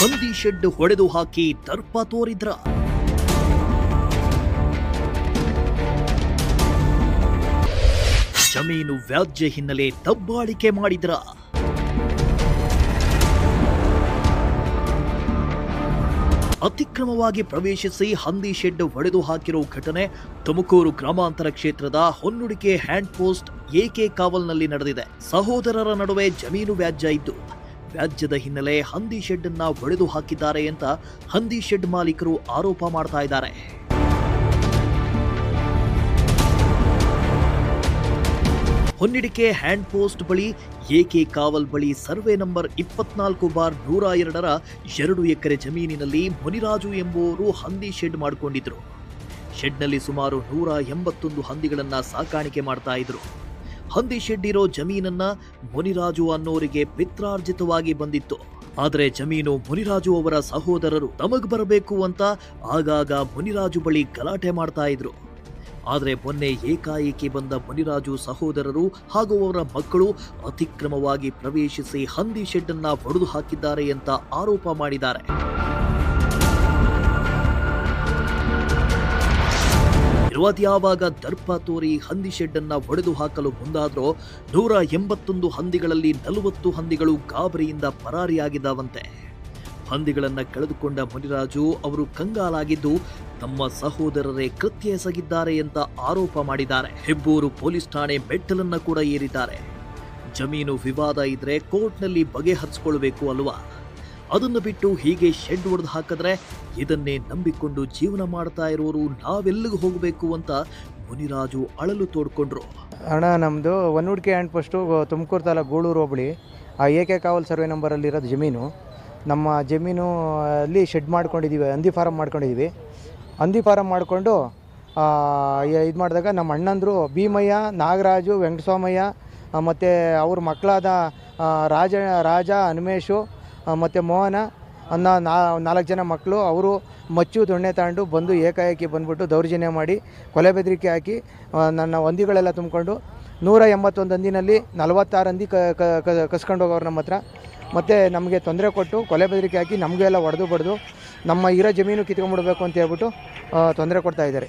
ಹಂದಿ ಶೆಡ್ ಹೊಡೆದು ಹಾಕಿ ದರ್ಪ ತೋರಿದ್ರ. ಜಮೀನು ವ್ಯಾಜ್ಯ ಹಿನ್ನೆಲೆ ದಬ್ಬಾಳಿಕೆ ಮಾಡಿದ್ರ. ಅತಿಕ್ರಮವಾಗಿ ಪ್ರವೇಶಿಸಿ ಹಂದಿ ಶೆಡ್ ಹೊಡೆದು ಹಾಕಿರೋ ಘಟನೆ ತುಮಕೂರು ಗ್ರಾಮಾಂತರ ಕ್ಷೇತ್ರದ ಹೊನ್ನುಡಿಕೆ ಹ್ಯಾಂಡ್ ಪೋಸ್ಟ್ ಎಕೆ ಕಾವಲ್ನಲ್ಲಿ ನಡೆದಿದೆ? ಸಹೋದರರ ನಡುವೆ ಜಮೀನು ವ್ಯಾಜ್ಯ ಇದ್ದು ವ್ಯಾಜ್ಯದ ಹಿನ್ನೆಲೆ ಹಂದಿ ಶೆಡ್ ಅನ್ನ ಒಡೆದು ಹಾಕಿದ್ದಾರೆ ಅಂತ ಹಂದಿ ಶೆಡ್ ಮಾಲೀಕರು ಆರೋಪ ಮಾಡ್ತಾ ಇದ್ದಾರೆ. ಹೊನ್ನಿಡಿಕೆ ಹ್ಯಾಂಡ್ ಪೋಸ್ಟ್ ಬಳಿ ಎಕೆ ಕಾವಲ್ ಬಳಿ ಸರ್ವೆ ನಂಬರ್ ಇಪ್ಪತ್ನಾಲ್ಕು ಬಾರ್ ನೂರ ಎರಡರ ಎರಡು ಎಕರೆ ಜಮೀನಿನಲ್ಲಿ ಮುನಿರಾಜು ಎಂಬುವರು ಹಂದಿ ಶೆಡ್ ಮಾಡಿಕೊಂಡಿದ್ರು. ಶೆಡ್ನಲ್ಲಿ ಸುಮಾರು ನೂರ ಎಂಬತ್ತೊಂದು ಹಂದಿಗಳನ್ನು ಸಾಕಾಣಿಕೆ ಮಾಡ್ತಾ ಇದ್ರು. ಹಂದಿ ಶೆಡ್ ಇರೋ ಜಮೀನನ್ನ ಮುನಿರಾಜು ಅನ್ನೋರಿಗೆ ಪಿತ್ರಾರ್ಜಿತವಾಗಿ ಬಂದಿತ್ತು. ಆದರೆ ಜಮೀನು ಮುನಿರಾಜು ಅವರ ಸಹೋದರರು ತಮಗ್ ಬರಬೇಕು ಅಂತ ಆಗಾಗ ಮುನಿರಾಜು ಬಳಿ ಗಲಾಟೆ ಮಾಡ್ತಾ ಇದ್ರು. ಆದರೆ ಮೊನ್ನೆ ಏಕಾಏಕಿ ಬಂದ ಮುನಿರಾಜು ಸಹೋದರರು ಹಾಗೂ ಅವರ ಮಕ್ಕಳು ಅತಿಕ್ರಮವಾಗಿ ಪ್ರವೇಶಿಸಿ ಹಂದಿ ಶೆಡ್ ಅನ್ನ ಹೊಡೆದು ಹಾಕಿದ್ದಾರೆ ಅಂತ ಆರೋಪ ಮಾಡಿದ್ದಾರೆ. ಯಾವಾಗ ದರ್ಪ ತೋರಿ ಹಂದಿ ಶೆಡ್ ಅನ್ನ ಹೊಡೆದು ಹಾಕಲು ಮುಂದಾದ್ರೋ ನೂರ ಎಂಬತ್ತೊಂದು ಹಂದಿಗಳಲ್ಲಿ ನಲವತ್ತು ಹಂದಿಗಳು ಗಾಬರಿಯಿಂದ ಪರಾರಿಯಾಗಿದ್ದಾವಂತೆ. ಹಂದಿಗಳನ್ನು ಕಳೆದುಕೊಂಡ ಮುನಿರಾಜು ಅವರು ಕಂಗಾಲಾಗಿದ್ದು ತಮ್ಮ ಸಹೋದರರೇ ಕೃತ್ಯ ಎಸಗಿದ್ದಾರೆ ಅಂತ ಆರೋಪ ಮಾಡಿದ್ದಾರೆ. ಹೆಬ್ಬೂರು ಪೊಲೀಸ್ ಠಾಣೆ ಮೆಟ್ಟಲನ್ನ ಕೂಡ ಏರಿದ್ದಾರೆ. ಜಮೀನು ವಿವಾದ ಇದ್ರೆ ಕೋರ್ಟ್ನಲ್ಲಿ ಬಗೆಹರಿಸಿಕೊಳ್ಬೇಕು ಅಲ್ವಾ? ಅದನ್ನು ಬಿಟ್ಟು ಹೀಗೆ ಶೆಡ್ ಹೊಡೆದು ಹಾಕಿದ್ರೆ ಇದನ್ನೇ ನಂಬಿಕೊಂಡು ಜೀವನ ಮಾಡ್ತಾ ಇರೋರು ನಾವೆಲ್ಲಿಗೆ ಹೋಗಬೇಕು ಅಂತ ಮುನಿರಾಜು ಅಳಲು ತೋಡ್ಕೊಂಡ್ರು. ಅಣ್ಣ ನಮ್ಮದು ಒನ್ನೂಡ್ಕೆ ಆ್ಯಂಡ್ ಪೋಸ್ಟು ತುಮಕೂರು ತಾಲೂಕು ಗೂಳೂರು ಹೋಬಳಿ. ಆ ಎ ಕೆ ಕಾವಲ್ ಸರ್ವೆ ನಂಬರಲ್ಲಿರೋದು ಜಮೀನು. ನಮ್ಮ ಜಮೀನು ಅಲ್ಲಿ ಶೆಡ್ ಮಾಡ್ಕೊಂಡಿದ್ದೀವಿ ಹಂದಿ ಫಾರಮ್ ಮಾಡ್ಕೊಂಡಿದ್ದೀವಿ ಹಂದಿ ಫಾರಮ್ ಮಾಡಿಕೊಂಡು ಇದು ಮಾಡಿದಾಗ ನಮ್ಮ ಅಣ್ಣಂದರು ಭೀಮಯ್ಯ, ನಾಗರಾಜು, ವೆಂಕಟಸ್ವಾಮಯ್ಯ ಮತ್ತು ಅವ್ರ ಮಕ್ಕಳಾದ ರಾಜ ರಾಜ, ಹನುಮೇಶು ಮತ್ತು ಮೋಹನ ಅನ್ನೋ ನಾ ನಾಲ್ಕು ಜನ ಮಕ್ಕಳು ಅವರು ಮಚ್ಚು ದೊಣ್ಣೆ ತಗೊಂಡು ಬಂದು ಏಕಾಏಕಿ ಬಂದ್ಬಿಟ್ಟು ದೌರ್ಜನ್ಯ ಮಾಡಿ ಕೊಲೆ ಬೆದರಿಕೆ ಹಾಕಿ ನನ್ನ ಹಂದಿಗಳೆಲ್ಲ ತುಂಬಿಕೊಂಡು ನೂರ ಎಂಬತ್ತೊಂದು ಹಂದಿನಲ್ಲಿ ನಲವತ್ತಾರು ಹಂದಿ ಕಸ್ಕೊಂಡು ಹೋಗೋರು ನಮ್ಮ ಹತ್ರ. ಮತ್ತು ನಮಗೆ ತೊಂದರೆ ಕೊಟ್ಟು ಕೊಲೆ ಬೆದರಿಕೆ ಹಾಕಿ ನಮಗೆಲ್ಲ ಹೊಡೆದು ಬಡ್ದು ನಮ್ಮ ಇರೋ ಜಮೀನು ಕಿತ್ಕೊಂಡ್ಬಿಡ್ಬೇಕು ಅಂತ ಹೇಳ್ಬಿಟ್ಟು ತೊಂದರೆ ಕೊಡ್ತಾ ಇದ್ದಾರೆ.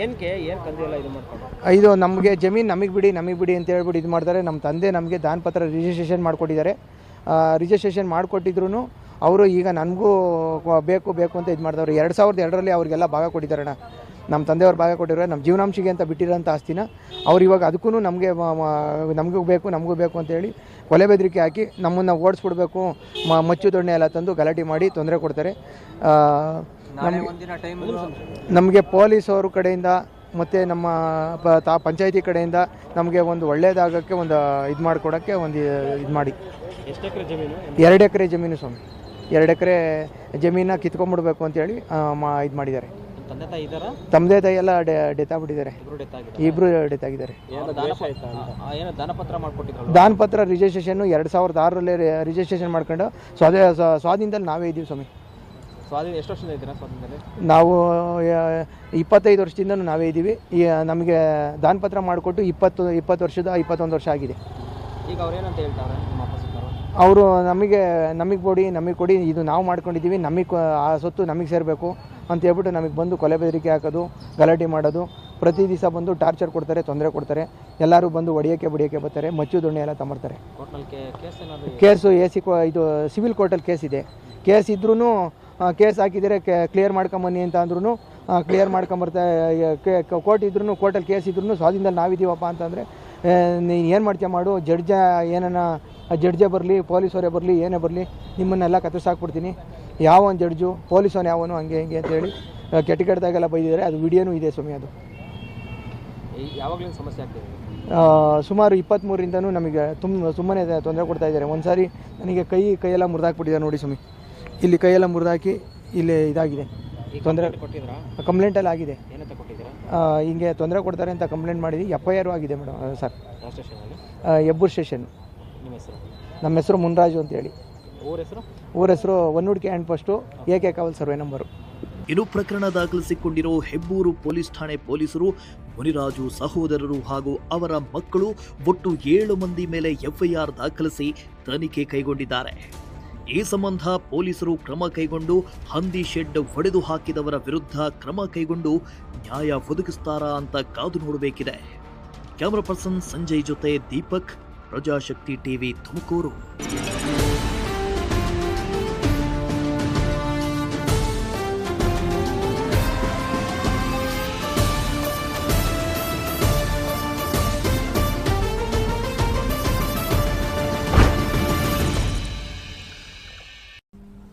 ಏನಕ್ಕೆ ಏನು ತಂದೆಯಲ್ಲ ಇದು ಮಾಡ್ಕೊಂಡು? ಇದು ನಮಗೆ ಜಮೀನು ನಮಗೆ ಬಿಡಿ ನಮಗೆ ಬಿಡಿ ಅಂತ ಹೇಳ್ಬಿಟ್ಟು ಇದು ಮಾಡ್ತಾರೆ. ನಮ್ಮ ತಂದೆ ನಮಗೆ ದಾನಪತ್ರ ರಿಜಿಸ್ಟ್ರೇಷನ್ ಮಾಡಿಕೊಟ್ಟಿದ್ದಾರೆ. ರಿಜಿಸ್ಟ್ರೇಷನ್ ಮಾಡಿಕೊಟ್ಟಿದ್ರು ಅವರು ಈಗ ನನಗೂ ಬೇಕು ಬೇಕು ಅಂತ ಇದು ಮಾಡ್ದವ್ರು. ಎರಡು ಸಾವಿರದ ಎರಡರಲ್ಲಿ ಅವರಿಗೆಲ್ಲ ಭಾಗ ಕೊಟ್ಟಿದ್ದಾರಣ್ಣ ನಮ್ಮ ತಂದೆಯವ್ರು ಭಾಗ ಕೊಟ್ಟಿರೋ ನಮ್ಮ ಜೀವನಾಂಶಿಗೆ ಅಂತ ಬಿಟ್ಟಿರೋಂಥ ಆಸ್ತಿನ ಅವ್ರು ಇವಾಗ ಅದಕ್ಕೂ ನಮಗೆ ನಮಗೂ ಬೇಕು ನಮಗೂ ಬೇಕು ಅಂತ ಹೇಳಿ ಕೊಲೆ ಬೆದರಿಕೆ ಹಾಕಿ ನಮ್ಮನ್ನು ಓಡಿಸ್ಬಿಡ್ಬೇಕು. ಮ ಮಚ್ಚು ದೊಣ್ಣೆ ಎಲ್ಲ ತಂದು ಗಲಾಟೆ ಮಾಡಿ ತೊಂದರೆ ಕೊಡ್ತಾರೆ. ನಮಗೆ ಪೊಲೀಸ್ ಅವ್ರ ಕಡೆಯಿಂದ ಮತ್ತು ನಮ್ಮ ಪ ತಾ ಪಂಚಾಯಿತಿ ಕಡೆಯಿಂದ ನಮಗೆ ಒಂದು ಒಳ್ಳೆಯದಾಗೋಕ್ಕೆ ಒಂದು ಇದು ಮಾಡಿಕೊಡೋಕ್ಕೆ ಒಂದು ಇದು ಮಾಡಿ. ಎಷ್ಟು ಎಕರೆ ಜಮೀನು? ಎರಡು ಎಕರೆ ಜಮೀನು ಸ್ವಾಮಿ. ಎರಡು ಎಕರೆ ಜಮೀನ ಕಿತ್ಕೊಂಡ್ಬಿಡ್ಬೇಕು ಅಂತೇಳಿ ಮಾ ಇದು ಮಾಡಿದ್ದಾರೆ. ತಂದೆ ತಾಯಿ ಇದ್ದಾರಾ? ತಮ್ಮದೇ ತಾಯಿ ಎಲ್ಲ ಡೆತ್ ಆಗ್ಬಿಟ್ಟಿದ್ದಾರೆ. ಇಬ್ರು ಡೆತ್ ಆಗಿದೆ ಇಬ್ಬರು ಡೆತ್ ಆಗಿದ್ದಾರೆ. ಏನೋ ದಾನ ಆ, ಏನೋ ದಾನಪತ್ರ ಮಾಡ್ಕೊಟ್ಟಿದ್ರಲ್ಲ ಪತ್ರ ರಿಜಿಸ್ಟ್ರೇಷನ್ನು ಎರಡು ಸಾವಿರದ ಆರರಲ್ಲಿ ರಿಜಿಸ್ಟ್ರೇಷನ್ ಮಾಡ್ಕೊಂಡು ಸ್ವಾದ ಸ್ವ- ಸ್ವಾಧೀನದಲ್ಲಿ ನಾವೇ ಇದೀವಿ ಸ್ವಾಮಿ. ಸ್ವಾಧೀನ ಎಷ್ಟು ವರ್ಷದಿಂದ ಇದ್ದೀರಾ ಸ್ವಾಧೀನದಲ್ಲಿ? ನಾವು ಇಪ್ಪತ್ತೈದು ವರ್ಷದಿಂದ ನಾವೇ ಇದ್ದೀವಿ. ಈ ನಮಗೆ ದಾನ ಪತ್ರ ಮಾಡಿಕೊಟ್ಟು ಇಪ್ಪತ್ತು ಇಪ್ಪತ್ತು ವರ್ಷದ ಇಪ್ಪತ್ತೊಂದು ವರ್ಷ ಆಗಿದೆ. ಈಗ ಅವ್ರು ಏನಂತ ಹೇಳ್ತಾರೆ ಅವರು ನಮಗೆ ನಮಗೆ ಕೊಡಿ ನಮಗೆ ಕೊಡಿ ಇದು ನಾವು ಮಾಡ್ಕೊಂಡಿದ್ದೀವಿ ನಮಗೆ ಆ ಸೊತ್ತು ನಮಗೆ ಸೇರಬೇಕು ಅಂತ ಹೇಳ್ಬಿಟ್ಟು ನಮಗೆ ಬಂದು ಕೊಲೆ ಬೆದರಿಕೆ ಹಾಕೋದು ಗಲಾಟೆ ಮಾಡೋದು ಪ್ರತಿ ದಿವಸ ಬಂದು ಟಾರ್ಚರ್ ಕೊಡ್ತಾರೆ ತೊಂದರೆ ಕೊಡ್ತಾರೆ ಎಲ್ಲರೂ ಬಂದು ಹೊಡಿಯೋಕ್ಕೆ ಬಡಿಯೋಕ್ಕೆ ಬರ್ತಾರೆ ಮಚ್ಚು ದೊಣ್ಣೆ ಎಲ್ಲ ಏನಾದ್ರು ಕೇಸು ಎ ಸಿ ಇದು ಸಿವಿಲ್ ಕೋರ್ಟಲ್ಲಿ ಕೇಸ್ ಇದೆ. ಕೇಸ್ ಇದ್ರೂ ಕೇಸ್ ಹಾಕಿದರೆ ಕ್ಲಿಯರ್ ಮಾಡ್ಕೊಂಬನ್ನಿ ಅಂತ ಅಂದ್ರೂ ಕ್ಲಿಯರ್ ಮಾಡ್ಕೊಂಬರ್ತಾ ಕೋರ್ಟ್ ಇದ್ರೂ ಕೋರ್ಟಲ್ಲಿ ಕೇಸ್ ಇದ್ರೂ ಸ್ವಾಧೀನದಲ್ಲಿ ನಾವಿದ್ದೀವಪ್ಪ ಅಂತಂದರೆ ನೀನು ಏನು ಮಾಡ್ತೀಯ ಮಾಡು ಜಡ್ಜ ಏನನ್ನ ಜಡ್ಜೇ ಬರಲಿ ಪೊಲೀಸವರೇ ಬರಲಿ ಏನೇ ಬರಲಿ ನಿಮ್ಮನ್ನೆಲ್ಲ ಕತ್ತರಿಸಾಕ್ಬಿಡ್ತೀನಿ. ಯಾವ ಒಂದು ಜಡ್ಜು ಪೊಲೀಸವನು ಯಾವನು ಹಂಗೆ ಹಿಂಗೆ ಅಂತೇಳಿ ಕೆಟ್ಟ ಕೆಟ್ಟದಾಗೆಲ್ಲ ಬೈದಿದ್ದಾರೆ. ಅದು ವಿಡಿಯೋನೂ ಇದೆ ಸ್ವಾಮಿ ಅದು. ಯಾವಾಗಲೂ ಸಮಸ್ಯೆ ಆಗ್ತಿದೆ ಸುಮಾರು ಇಪ್ಪತ್ತ್ಮೂರಿಂದನೂ ನಮಗೆ ತುಂಬ ಸುಮ್ಮನೆ ತೊಂದರೆ ಕೊಡ್ತಾ ಇದ್ದಾರೆ. ಒಂದು ಸಾರಿ ನನಗೆ ಕೈ ಕೈಯೆಲ್ಲ ಮುರಿದಾಕ್ಬಿಟ್ಟಿದೆ ನೋಡಿ ಸ್ವಾಮಿ. ಇಲ್ಲಿ ಕೈಯೆಲ್ಲ ಮುರಿದಾಕಿ ಇಲ್ಲಿ ಇದಾಗಿದೆ. ತೊಂದರೆ ಕಂಪ್ಲೇಂಟ್ ಕೊಟ್ಟಿದ್ರಾ? ಕಂಪ್ಲೇಂಟೆಲ್ಲ ಆಗಿದೆ. ಏನಂತ ಕೊಟ್ಟಿದ್ದೀರಾ? ಆ, ಹಿಂಗೆ ತೊಂದರೆ ಕೊಡ್ತಾರೆ ಅಂತ ಕಂಪ್ಲೇಂಟ್ ಮಾಡಿದ್ವಿ. ಎಫ್ ಐ ಆರ್ ಆಗಿದೆ ಮೇಡಮ್ ಸರ್. ಯಾವ ಸ್ಟೇಷನಲ್ಲಿ ಹೆಬ್ಬೂರ್ ಸ್ಟೇಷನ್ ನಿಮ್ಮ ಹೆಸರು? ನಮ್ಮ ಹೆಸರು ಮುನ್ರಾಜು ಅಂತೇಳಿ ಊರ ಹೆಸರು? ಊರ ಹೆಸರು Honnudike hand post A K Kaval survey number. ಇನ್ನು ಪ್ರಕರಣ ದಾಖಲಿಸಿಕೊಂಡಿರೋ ಹೆಬ್ಬೂರು ಪೊಲೀಸ್ ಠಾಣೆ ಪೊಲೀಸರು ಮುನಿರಾಜು ಸಹೋದರರು ಹಾಗೂ ಅವರ ಮಕ್ಕಳು ಒಟ್ಟು ಏಳು ಮಂದಿ ಮೇಲೆ ಎಫ್ಐಆರ್ ದಾಖಲಿಸಿ ತನಿಖೆ ಕೈಗೊಂಡಿದ್ದಾರೆ. ಈ ಸಂಬಂಧ ಪೊಲೀಸರು ಕ್ರಮ ಕೈಗೊಂಡು ಹಂದಿ ಶೆಡ್ ಹೊಡೆದು ಹಾಕಿದವರ ವಿರುದ್ಧ ಕ್ರಮ ಕೈಗೊಂಡು ನ್ಯಾಯ ಒದಗಿಸ್ತಾರಾ ಅಂತ ಕಾದು ನೋಡಬೇಕಿದೆ. ಕ್ಯಾಮರಾ ಪರ್ಸನ್ ಸಂಜಯ್ ಜೊತೆ ದೀಪಕ್, ಪ್ರಜಾಶಕ್ತಿ ಟಿವಿ ತುಮಕೂರು.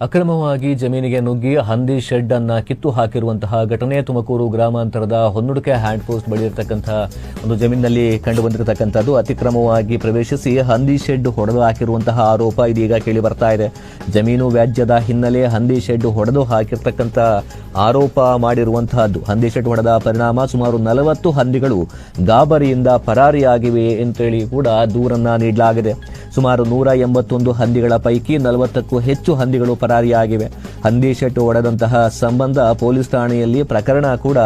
ಅಕ್ರಮವಾಗಿ ಜಮೀನಿಗೆ ನುಗ್ಗಿ ಹಂದಿ ಶೆಡ್ ಅನ್ನ ಕಿತ್ತು ಹಾಕಿರುವಂತಹ ಘಟನೆ ತುಮಕೂರು ಗ್ರಾಮಾಂತರದ ಹೊನ್ನುಡಿಕೆ ಹ್ಯಾಂಡ್ ಪೋಸ್ಟ್ ಬಳಿ ಇರತಕ್ಕಂತಹ ಒಂದು ಜಮೀನಿನಲ್ಲಿ ಕಂಡು ಬಂದಿರತಕ್ಕಂಥದ್ದು. ಅತಿಕ್ರಮವಾಗಿ ಪ್ರವೇಶಿಸಿ ಹಂದಿ ಶೆಡ್ ಹೊಡೆದು ಹಾಕಿರುವಂತಹ ಆರೋಪ ಇದೀಗ ಕೇಳಿ ಬರ್ತಾ ಇದೆ. ಜಮೀನು ವ್ಯಾಜ್ಯದ ಹಿನ್ನೆಲೆ ಹಂದಿ ಶೆಡ್ ಹೊಡೆದು ಹಾಕಿರ್ತಕ್ಕಂಥ ಆರೋಪ ಮಾಡಿರುವಂತಹದ್ದು ಹಂದಿ ಶೆಡ್ ಹೊಡೆದ ಪರಿಣಾಮ ಸುಮಾರು ನಲವತ್ತು ಹಂದಿಗಳು ಗಾಬರಿಯಿಂದ ಪರಾರಿಯಾಗಿವೆ ಅಂತೇಳಿ ಕೂಡ ದೂರನ್ನ ನೀಡಲಾಗಿದೆ. ಸುಮಾರು ನೂರ ಎಂಬತ್ತೊಂದು ಹಂದಿಗಳ ಪೈಕಿ ನಲವತ್ತಕ್ಕೂ ಹೆಚ್ಚು ಹಂದಿಗಳು ಪರಾರಿಯಾಗಿವೆ. ಹಂದಿ ಶೆಟ್ಟು ಒಡೆದಂತಹ ಸಂಬಂಧ ಪೊಲೀಸ್ ಠಾಣೆಯಲ್ಲಿ ಪ್ರಕರಣ ಕೂಡ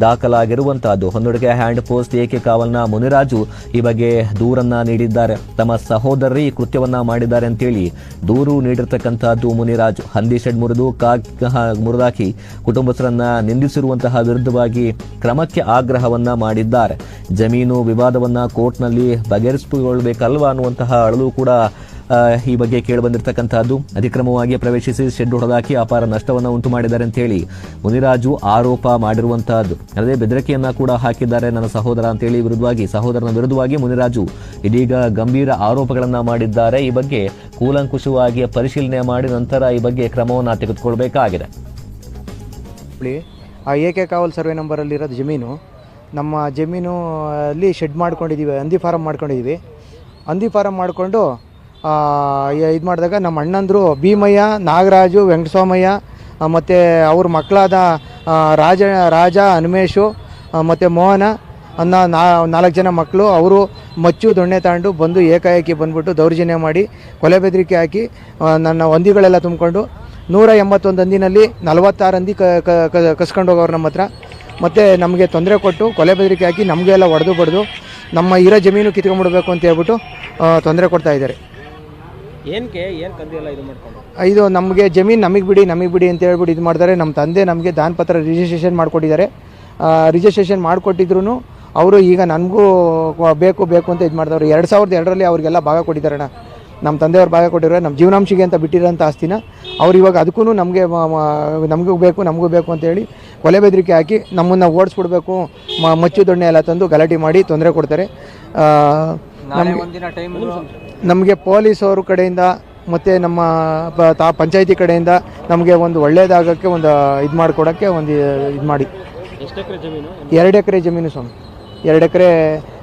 ದಾಖಲಾಗಿರುವಂತಹದ್ದು ಹೊನ್ನಡಿಕೆ ಹ್ಯಾಂಡ್ ಪೋಸ್ಟ್ ಏಕೆ ಕಾವಲ್ನ ಮುನಿರಾಜು ಈ ಬಗ್ಗೆ ದೂರನ್ನ ನೀಡಿದ್ದಾರೆ. ತಮ್ಮ ಸಹೋದರಿ ಈ ಕೃತ್ಯವನ್ನ ಮಾಡಿದ್ದಾರೆ ಅಂತೇಳಿ ದೂರು ನೀಡಿರ್ತಕ್ಕಂತಹದ್ದು ಮುನಿರಾಜು. ಹಂದಿ ಶೆಡ್ ಮುರಿದು ಕಾಗ್ ಮುರಿದಾಕಿ ಕುಟುಂಬಸ್ಥರನ್ನ ನಿಂದಿಸಿರುವಂತಹ ವಿರುದ್ಧವಾಗಿ ಕ್ರಮಕ್ಕೆ ಆಗ್ರಹವನ್ನ ಮಾಡಿದ್ದಾರೆ. ಜಮೀನು ವಿವಾದವನ್ನ ಕೋರ್ಟ್ನಲ್ಲಿ ಬಗೆಹರಿಸಿಕೊಳ್ಳಬೇಕಲ್ವಾ ಅನ್ನುವಂತಹ ಅಳಲು ಕೂಡ ಈ ಬಗ್ಗೆ ಕೇಳಿ ಬಂದಿರತಕ್ಕಂತಹದ್ದು ಅತಿಕ್ರಮವಾಗಿ ಪ್ರವೇಶಿಸಿ ಶೆಡ್ ಹೊಡೆದಾಕಿ ಅಪಾರ ನಷ್ಟವನ್ನು ಉಂಟು ಮಾಡಿದ್ದಾರೆ ಅಂತ ಹೇಳಿ ಮುನಿರಾಜು ಆರೋಪ ಮಾಡಿರುವಂತಹದ್ದು. ಅಲ್ಲದೆ ಬೆದರಿಕೆಯನ್ನ ಕೂಡ ಹಾಕಿದ್ದಾರೆ ನನ್ನ ಸಹೋದರ ಅಂತೇಳಿ ವಿರುದ್ಧವಾಗಿ, ಸಹೋದರನ ವಿರುದ್ಧವಾಗಿ ಮುನಿರಾಜು ಇದೀಗ ಗಂಭೀರ ಆರೋಪಗಳನ್ನ ಮಾಡಿದ್ದಾರೆ. ಈ ಬಗ್ಗೆ ಕೂಲಂಕುಷವಾಗಿ ಪರಿಶೀಲನೆ ಮಾಡಿ ನಂತರ ಈ ಬಗ್ಗೆ ಕ್ರಮವನ್ನು ತೆಗೆದುಕೊಳ್ಬೇಕಾಗಿದೆ. ಆ ಎ ಕೆ ಕಾವಲ್ ಸರ್ವೆ ನಂಬರಲ್ಲಿರೋದು ಜಮೀನು. ನಮ್ಮ ಜಮೀನು ಅಲ್ಲಿ ಶೆಡ್ ಮಾಡ್ಕೊಂಡಿದ್ದೀವಿ ಹಂದಿ ಫಾರಮ್ ಮಾಡ್ಕೊಂಡಿದ್ದೀವಿ ಹಂದಿ ಫಾರಮ್ ಮಾಡಿಕೊಂಡು ಇದು ಮಾಡಿದಾಗ ನಮ್ಮ ಅಣ್ಣಂದರು ಭೀಮಯ್ಯ, ನಾಗರಾಜು, ವೆಂಕಟಸ್ವಾಮಯ್ಯ ಮತ್ತು ಅವ್ರ ಮಕ್ಕಳಾದ ರಾಜ ರಾಜ, ಹನುಮೇಶು ಮತ್ತು ಮೋಹನ, ಅನ್ನೋ ನಾಲ್ಕು ಜನ ಮಕ್ಕಳು ಅವರು ಮಚ್ಚು ದೊಣ್ಣೆ ತಗೊಂಡು ಬಂದು ಏಕಾಏಕಿ ಬಂದುಬಿಟ್ಟು ದೌರ್ಜನ್ಯ ಮಾಡಿ ಕೊಲೆ ಬೆದರಿಕೆ ಹಾಕಿ ನನ್ನ ಹಂದಿಗಳೆಲ್ಲ ತುಂಬಿಕೊಂಡು ನೂರ ಎಂಬತ್ತೊಂದು ಹಂದಿನಲ್ಲಿ ನಲವತ್ತಾರು ಹಂದಿ ಕಸ್ಕೊಂಡು ಹೋಗೋರು ನಮ್ಮ ಹತ್ರ. ಮತ್ತು ನಮಗೆ ತೊಂದರೆ ಕೊಟ್ಟು ಕೊಲೆ ಬೆದರಿಕೆ ಹಾಕಿ ನಮಗೆಲ್ಲ ಹೊಡೆದು ಬಡ್ದು ನಮ್ಮ ಇರೋ ಜಮೀನು ಕಿತ್ಕೊಂಡ್ಬಿಡ್ಬೇಕು ಅಂತ ಹೇಳ್ಬಿಟ್ಟು ತೊಂದರೆ ಕೊಡ್ತಾ ಇದ್ದಾರೆ. ಏನಕ್ಕೆ ಏನು ಕಂದಿರಲ್ಲ ಇದು ಮಾಡ್ಕೊಂಡು? ಇದು ನಮಗೆ ಜಮೀನು ನಮಗೆ ಬಿಡಿ ನಮಗೆ ಬಿಡಿ ಅಂತ ಹೇಳ್ಬಿಟ್ಟು ಇದು ಮಾಡ್ತಾರೆ. ನಮ್ಮ ತಂದೆ ನಮಗೆ ದಾನಪತ್ರ ರಿಜಿಸ್ಟ್ರೇಷನ್ ಮಾಡಿಕೊಟ್ಟಿದ್ದಾರೆ. ರಿಜಿಸ್ಟ್ರೇಷನ್ ಮಾಡಿಕೊಟ್ಟಿದ್ರು ಅವರು ಈಗ ನನಗೂ ಬೇಕು ಬೇಕು ಅಂತ ಇದು ಮಾಡ್ತಾರೆ ಎರಡು ಸಾವಿರದ ಎರಡರಲ್ಲಿ ಅವರಿಗೆಲ್ಲ ಭಾಗ ಕೊಟ್ಟಿದ್ದಾರೆ ನಮ್ಮ ತಂದೆಯವ್ರು ಭಾಗ ಕೊಟ್ಟಿದ್ದಾರೆ ನಮ್ಮ ಜೀವನಾಂಶಿಗೆ ಅಂತ ಬಿಟ್ಟಿರೋಂಥ ಆಸ್ತಿನ ಅವ್ರು ಇವಾಗ ಅದಕ್ಕೂ ನಮಗೆ ನಮಗೂ ಬೇಕು ನಮಗೂ ಬೇಕು ಅಂತೇಳಿ ಕೊಲೆ ಬೆದರಿಕೆ ಹಾಕಿ ನಮ್ಮನ್ನು ಓಡಿಸ್ಬಿಡ್ಬೇಕು. ಮ ಮಚ್ಚು ದೊಣ್ಣೆ ಎಲ್ಲ ತಂದು ಗಲಾಟೆ ಮಾಡಿ ತೊಂದರೆ ಕೊಡ್ತಾರೆ. ನಮ್ಗೆ ಪೊಲೀಸ್ ಅವ್ರ ಕಡೆಯಿಂದ ಮತ್ತು ನಮ್ಮ ಪ- ತಾ ಪಂಚಾಯತಿ ಕಡೆಯಿಂದ ನಮಗೆ ಒಂದು ಒಳ್ಳೆಯದಾಗೋಕ್ಕೆ ಒಂದು ಇದು ಮಾಡಿಕೊಡೋಕ್ಕೆ ಒಂದು ಇದು ಮಾಡಿ. ಎರಡು ಎಕರೆ ಜಮೀನು ಸ್ವಾಮಿ. ಎರಡು ಎಕರೆ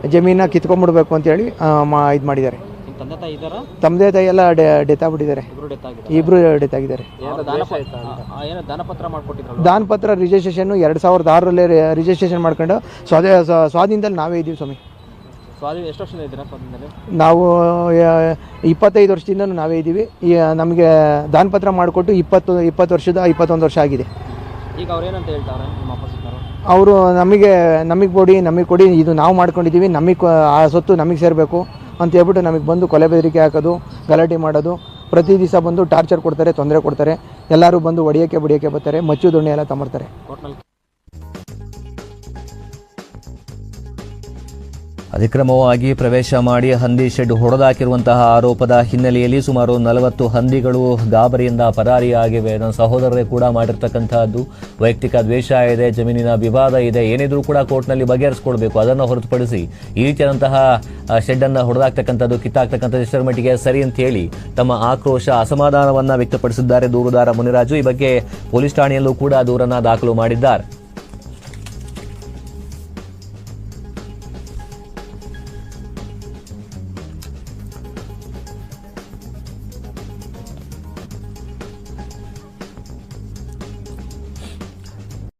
ಜಮೀನ ಕಿತ್ಕೊಂಡ್ಬಿಡ್ಬೇಕು ಅಂತೇಳಿ ಮಾ ಇದು ಮಾಡಿದ್ದಾರೆ. ತಂದೆ ತಾಯಿ ಇದ್ದಾರಾ? ತಮ್ಮದೇ ತಾಯಿ ಎಲ್ಲ ಡೆತ್ ಆಗ್ಬಿಟ್ಟಿದ್ದಾರೆ. ಇಬ್ರು ಡೆತ್ ಆಗಿದೆ ಇಬ್ಬರು ಡೆತ್ ಆಗಿದ್ದಾರೆ. ದಾನಪತ್ರ ರಿಜಿಸ್ಟ್ರೇಷನ್ನು ಎರಡು ಸಾವಿರದ ಆರರಲ್ಲಿ ರಿಜಿಸ್ಟ್ರೇಷನ್ ಮಾಡ್ಕೊಂಡು ಸ್ವಾಧೀನದಲ್ಲಿ ನಾವೇ ಇದ್ದೀವಿ ಸ್ವಾಮಿ. ಸ್ವಾಧೀನ ಎಷ್ಟು ವರ್ಷದಿಂದ ಇದ್ದೀರಾ ಸ್ವಾಧೀನದಲ್ಲಿ ನಾವು ಇಪ್ಪತ್ತೈದು ವರ್ಷದಿಂದ ನಾವೇ ಇದ್ದೀವಿ. ಈ ನಮಗೆ ದಾನ ಪತ್ರ ಮಾಡಿಕೊಟ್ಟು ಇಪ್ಪತ್ತು ಇಪ್ಪತ್ತು ವರ್ಷದ ಇಪ್ಪತ್ತೊಂದು ವರ್ಷ ಆಗಿದೆ. ಈಗ ಅವ್ರೇನಂತ ಹೇಳ್ತಾರೆ ನಿಮ್ಮ ಅಪೋಸಿಟ್ನವರು ಅವರು ನಮಗೆ ನಮಗೆ ಕೊಡಿ ನಮಗೆ ಕೊಡಿ ಇದು ನಾವು ಮಾಡ್ಕೊಂಡಿದ್ದೀವಿ ನಮಗೆ ಆ ಸೊತ್ತು ನಮಗೆ ಸೇರಬೇಕು ಅಂತ ಹೇಳ್ಬಿಟ್ಟು ನಮಗೆ ಬಂದು ಕೊಲೆ ಬೆದರಿಕೆ ಹಾಕೋದು ಗಲಾಟೆ ಮಾಡೋದು ಪ್ರತಿ ದಿವಸ ಬಂದು ಟಾರ್ಚರ್ ಕೊಡ್ತಾರೆ ತೊಂದರೆ ಕೊಡ್ತಾರೆ ಎಲ್ಲರೂ ಬಂದು ಹೊಡಿಯೋಕ್ಕೆ ಬಡಿಯೋಕ್ಕೆ ಬರ್ತಾರೆ ಮಚ್ಚು ದೊಣ್ಣೆ ಎಲ್ಲ ತಮರ್ತಾರೆ ಅತಿಕ್ರಮವಾಗಿ ಪ್ರವೇಶ ಮಾಡಿ ಹಂದಿ ಶೆಡ್ ಹೊಡೆದಾಕಿರುವಂತಹ ಆರೋಪದ ಹಿನ್ನೆಲೆಯಲ್ಲಿ ಸುಮಾರು ನಲವತ್ತು ಹಂದಿಗಳು ಗಾಬರಿಯಿಂದ ಪರಾರಿಯಾಗಿವೆ. ನನ್ನ ಸಹೋದರರೇ ಕೂಡ ಮಾಡಿರ್ತಕ್ಕಂತಹದ್ದು ವೈಯಕ್ತಿಕ ದ್ವೇಷ ಇದೆ ಜಮೀನಿನ ವಿವಾದ ಇದೆ. ಏನಿದ್ರೂ ಕೂಡ ಕೋರ್ಟ್ನಲ್ಲಿ ಬಗೆಹರಿಸಿಕೊಳ್ಬೇಕು ಅದನ್ನು ಹೊರತುಪಡಿಸಿ ಈ ರೀತಿಯಾದಂತಹ ಆ, ಶೆಡ್ ಅನ್ನು ಹೊಡೆದಾಕ್ತಕ್ಕಂಥದ್ದು ಕಿತ್ತಾಕ್ತಕ್ಕಂಥದ್ದು ಎಷ್ಟರ ಮಟ್ಟಿಗೆ ಸರಿ ಅಂತ ಹೇಳಿ ತಮ್ಮ ಆಕ್ರೋಶ ಅಸಮಾಧಾನವನ್ನು ವ್ಯಕ್ತಪಡಿಸಿದ್ದಾರೆ ದೂರುದಾರ ಮುನಿರಾಜು. ಈ ಬಗ್ಗೆ ಪೊಲೀಸ್ ಠಾಣೆಯಲ್ಲೂ ಕೂಡ ದೂರನ್ನು ದಾಖಲು ಮಾಡಿದ್ದಾರೆ.